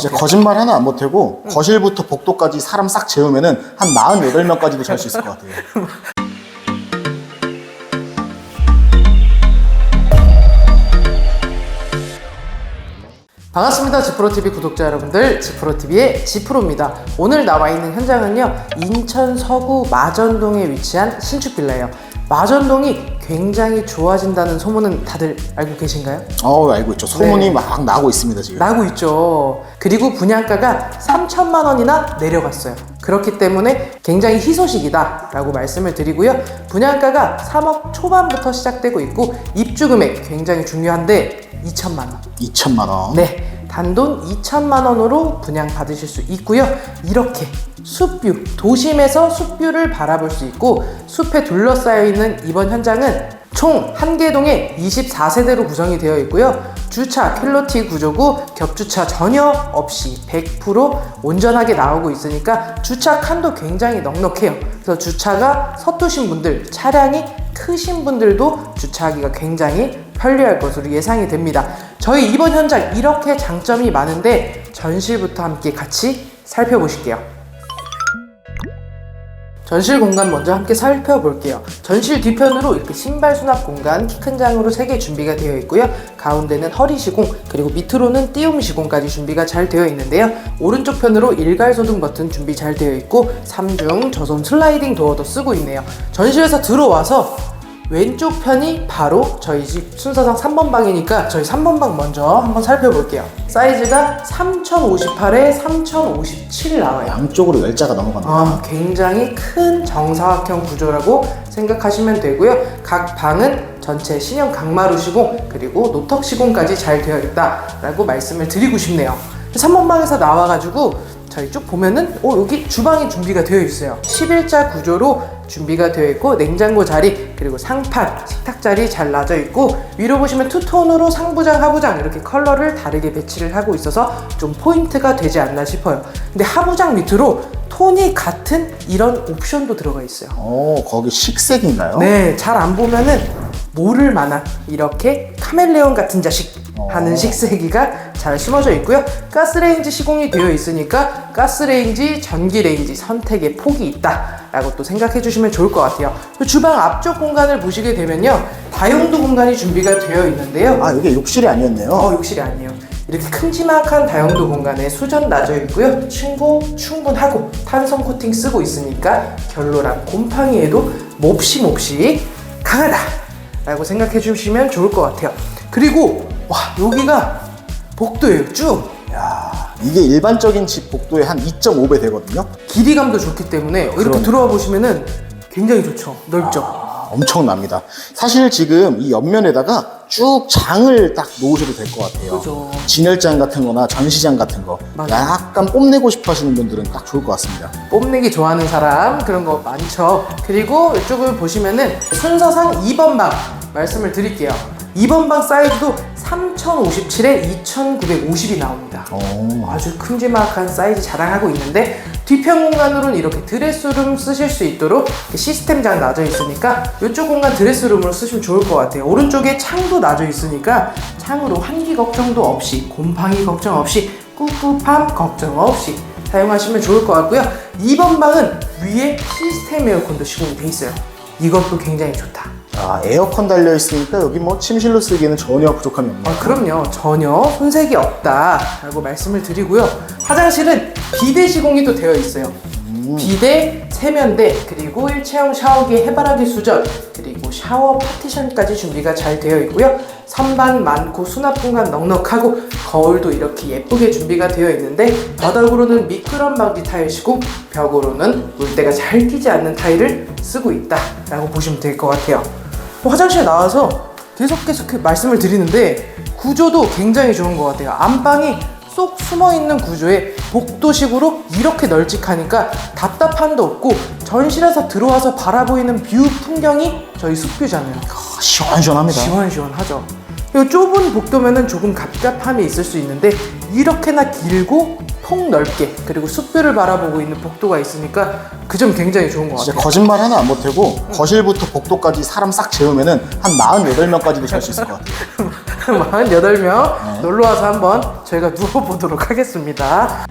이제 거짓말 하나 안 못하고 거실부터 복도까지 사람 싹 재우면은 한 48명까지도 잘 수 있을 것 같아요. 반갑습니다. 지프로TV 구독자 여러분들, 지프로TV의 지프로입니다. 오늘 나와 있는 현장은요, 인천 서구 마전동에 위치한 신축 빌라예요. 마전동이 굉장히 좋아진다는 소문은 다들 알고 계신가요? 어 알고 있죠. 소문이 네. 막 나고 있습니다 지금. 나고 있죠. 그리고 분양가가 3천만 원이나 내려갔어요. 그렇기 때문에 굉장히 희소식이다 라고 말씀을 드리고요. 분양가가 3억 초반부터 시작되고 있고 입주 금액 굉장히 중요한데 2천만 원. 2천만 원. 네, 단돈 2천만 원으로 분양 받으실 수 있고요. 이렇게 숲뷰, 도심에서 숲뷰를 바라볼 수 있고 숲에 둘러싸여 있는 이번 현장은 총 한개 동에 24세대로 구성이 되어 있고요. 주차 킬로티 구조고 겹주차 전혀 없이 100% 온전하게 나오고 있으니까 주차 칸도 굉장히 넉넉해요. 그래서 주차가 서투신 분들, 차량이 크신 분들도 주차하기가 굉장히 편리할 것으로 예상이 됩니다. 저희 이번 현장 이렇게 장점이 많은데 전실부터 함께 같이 살펴보실게요. 전실 공간 먼저 함께 살펴볼게요. 전실 뒤편으로 이렇게 신발 수납 공간 키 큰 장으로 3개 준비가 되어 있고요. 가운데는 허리 시공, 그리고 밑으로는 띄움 시공까지 준비가 잘 되어 있는데요. 오른쪽 편으로 일괄 소등 버튼 준비 잘 되어 있고 3중 저손 슬라이딩 도어도 쓰고 있네요. 전실에서 들어와서 왼쪽 편이 바로 저희 집 순서상 3번 방이니까 저희 3번 방 먼저 한번 살펴볼게요. 사이즈가 3058에 3057 나와요. 양쪽으로 열자가 넘어갑니다. 아, 굉장히 큰 정사각형 구조라고 생각하시면 되고요. 각 방은 전체 신형 강마루 시공 그리고 노턱 시공까지 잘 되어 있다라고 말씀을 드리고 싶네요. 3번 방에서 나와가지고 저희 쭉 보면은 어, 여기 주방이 준비가 되어 있어요. 11자 구조로 준비가 되어 있고 냉장고 자리 그리고 상판 식탁 자리 잘 놔져 있고 위로 보시면 투톤으로 상부장 하부장 이렇게 컬러를 다르게 배치를 하고 있어서 좀 포인트가 되지 않나 싶어요. 근데 하부장 밑으로 톤이 같은 이런 옵션도 들어가 있어요. 어 거기 식색인가요? 네, 잘 안 보면은 모를 만한 이렇게 카멜레온 같은 자식 하는 식세기가 잘 심어져 있고요. 가스레인지 시공이 되어 있으니까 가스레인지, 전기레인지 선택의 폭이 있다라고 또 생각해 주시면 좋을 것 같아요. 그 주방 앞쪽 공간을 보시게 되면요. 다용도 공간이 준비가 되어 있는데요. 아 이게 욕실이 아니었네요. 어, 욕실이 아니에요. 이렇게 큼지막한 다용도 공간에 수전 놔져 있고요. 층고 충분하고 탄성 코팅 쓰고 있으니까 결로랑 곰팡이에도 몹시 몹시 강하다라고 생각해 주시면 좋을 것 같아요. 그리고 와 여기가 복도예요. 쭉 야 이게 일반적인 집 복도의 한 2.5배 되거든요. 길이감도 좋기 때문에 이렇게 그럼. 들어와 보시면은 굉장히 좋죠. 넓죠. 아, 엄청납니다. 사실 지금 이 옆면에다가 쭉 장을 딱 놓으셔도 될 것 같아요. 그죠. 진열장 같은 거나 전시장 같은 거 맞아요. 약간 뽐내고 싶어 하시는 분들은 딱 좋을 것 같습니다. 뽐내기 좋아하는 사람 그런 거 많죠. 그리고 이쪽을 보시면은 순서상 2번 방 말씀을 드릴게요. 2번 방 사이즈도 3057에 2950이 나옵니다. 어. 아주 큼지막한 사이즈 자랑하고 있는데 뒤편 공간으로는 이렇게 드레스룸 쓰실 수 있도록 시스템장 놔져 있으니까 이쪽 공간 드레스룸으로 쓰시면 좋을 것 같아요. 오른쪽에 창도 놔져 있으니까 창으로 환기 걱정도 없이 곰팡이 걱정 없이 꿉꿉함 걱정 없이 사용하시면 좋을 것 같고요. 2번 방은 위에 시스템 에어컨도 시공이 돼 있어요. 이것도 굉장히 좋다. 아, 에어컨 달려 있으니까 여기 뭐 침실로 쓰기에는 전혀 부족함이 없네요. 아, 그럼요. 전혀 손색이 없다라고 말씀을 드리고요. 화장실은 비대 시공이 또 되어 있어요. 비대, 세면대, 그리고 일체형 샤워기 해바라기 수전, 그리고 샤워 파티션까지 준비가 잘 되어 있고요. 선반 많고 수납 공간 넉넉하고 거울도 이렇게 예쁘게 준비가 되어 있는데 바닥으로는 미끄럼 방지 타일이고 벽으로는 물때가 잘 끼지 않는 타일을 쓰고 있다라고 보시면 될 것 같아요. 화장실 나와서 계속 계속 그 말씀을 드리는데 구조도 굉장히 좋은 것 같아요. 안방이 쏙 숨어 있는 구조에 복도식으로 이렇게 널찍하니까 답답함도 없고 전실에서 들어와서 바라보이는 뷰 풍경이 저희 숲뷰잖아요. 아, 시원시원합니다. 시원시원하죠. 이 좁은 복도면은 조금 갑갑함이 있을 수 있는데 이렇게나 길고 폭 넓게 그리고 숲뷰를 바라보고 있는 복도가 있으니까 그 점 굉장히 좋은 것 진짜 같아요. 거짓말 하나 안 보태고 거실부터 복도까지 사람 싹 재우면은 한 48명까지도 잘 수 있을 것 같아요. 48명 놀러와서 한번 저희가 누워보도록 하겠습니다.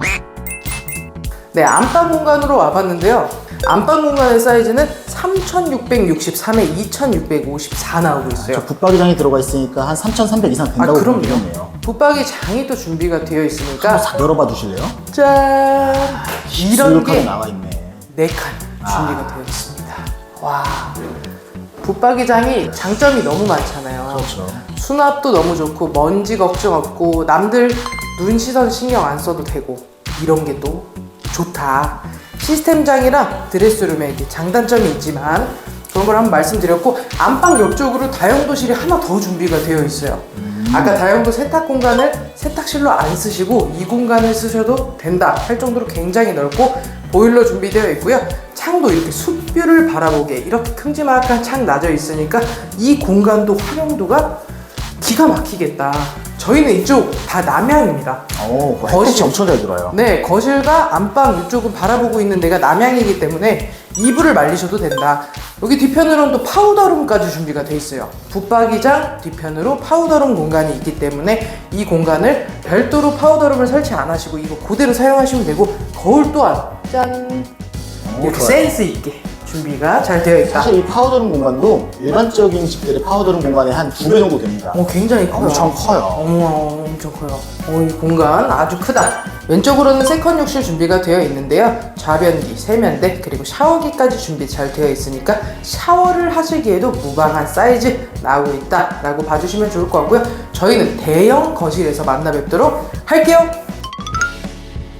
네, 안방 공간으로 와봤는데요. 안방 공간의 사이즈는 3663에 2654 나오고 있어요. 저 붙박이장이 들어가 있으니까 한 3,300 이상 아, 된다고 보면 그럼요. 되겠네요. 붙박이 장이 또 준비가 되어 있으니까 싹 열어봐 주실래요? 짠! 이런 수육하게 게 나와 있네. 네 칸 준비가 되어 있습니다. 와. 붙박이장이 장점이 너무 많잖아요. 그렇죠. 수납도 너무 좋고 먼지 걱정 없고 남들 눈 시선 신경 안 써도 되고 이런 게 또 좋다. 시스템장이랑 드레스룸에 이렇게 장단점이 있지만 그런 걸 한번 말씀드렸고 안방 옆쪽으로 다용도실이 하나 더 준비가 되어 있어요. 아까 다용도 세탁 공간을 세탁실로 안 쓰시고 이 공간을 쓰셔도 된다 할 정도로 굉장히 넓고 보일러 준비되어 있고요. 창도 이렇게 숲뷰를 바라보게 이렇게 큼지막한 창 나져 있으니까 이 공간도 활용도가 기가 막히겠다. 저희는 이쪽 다 남향입니다. 오, 그 거실. 엄청 잘 들어요. 네, 거실과 안방 이쪽은 바라보고 있는 데가 남향이기 때문에 이불을 말리셔도 된다. 여기 뒤편으로는 또 파우더룸까지 준비가 돼 있어요. 붙박이장 뒤편으로 파우더룸 공간이 있기 때문에 이 공간을 별도로 파우더룸을 설치 안 하시고 이거 그대로 사용하시면 되고 거울 또한 짠 오, 이렇게 좋아요. 센스 있게 준비가 잘 되어 있다. 사실 이 파우더룸 공간도 일반적인 집들의 파우더룸 공간의 한 두 배 정도 됩니다. 어, 굉장히 커요. 엄청 커요. 어머, 엄청 커요. 어, 이 공간 아주 크다. 왼쪽으로는 세컨 욕실 준비가 되어 있는데요. 좌변기, 세면대, 그리고 샤워기까지 준비 잘 되어 있으니까 샤워를 하시기에도 무방한 사이즈 나오고 있다라고 봐주시면 좋을 것 같고요. 저희는 대형 거실에서 만나 뵙도록 할게요.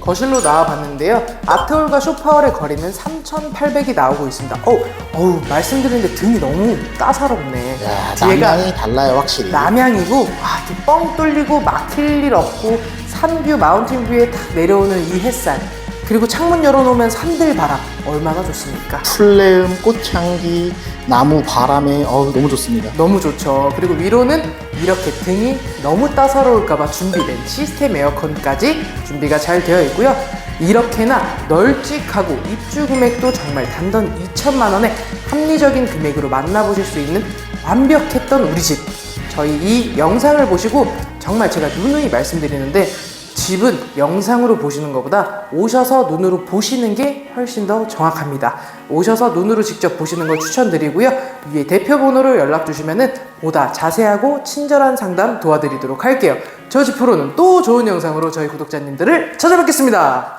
거실로 나와봤는데요. 아트홀과 쇼파월의 거리는 3,800이 나오고 있습니다. 어우, 어우, 말씀드리는데 등이 너무 따사롭네. 야, 남양이 달라요, 확실히. 남양이고 와, 이렇게 뻥 뚫리고 막힐 일 없고 산뷰 마운틴 뷰에 탁 내려오는 이 햇살 그리고 창문 열어놓으면 산들 바람 얼마나 좋습니까? 풀레음, 꽃향기, 나무 바람에 어우 너무 좋습니다. 너무 좋죠. 그리고 위로는 이렇게 등이 너무 따사로울까봐 준비된 시스템 에어컨까지 준비가 잘 되어 있고요. 이렇게나 널찍하고 입주 금액도 정말 단돈 2천만 원에 합리적인 금액으로 만나보실 수 있는 완벽했던 우리 집. 저희 이 영상을 보시고 정말 제가 누누이 말씀드리는데 집은 영상으로 보시는 것보다 오셔서 눈으로 보시는 게 훨씬 더 정확합니다. 오셔서 눈으로 직접 보시는 걸 추천드리고요. 위에 대표 번호로 연락 주시면은 보다 자세하고 친절한 상담 도와드리도록 할게요. 저집 프로는 또 좋은 영상으로 저희 구독자님들을 찾아뵙겠습니다.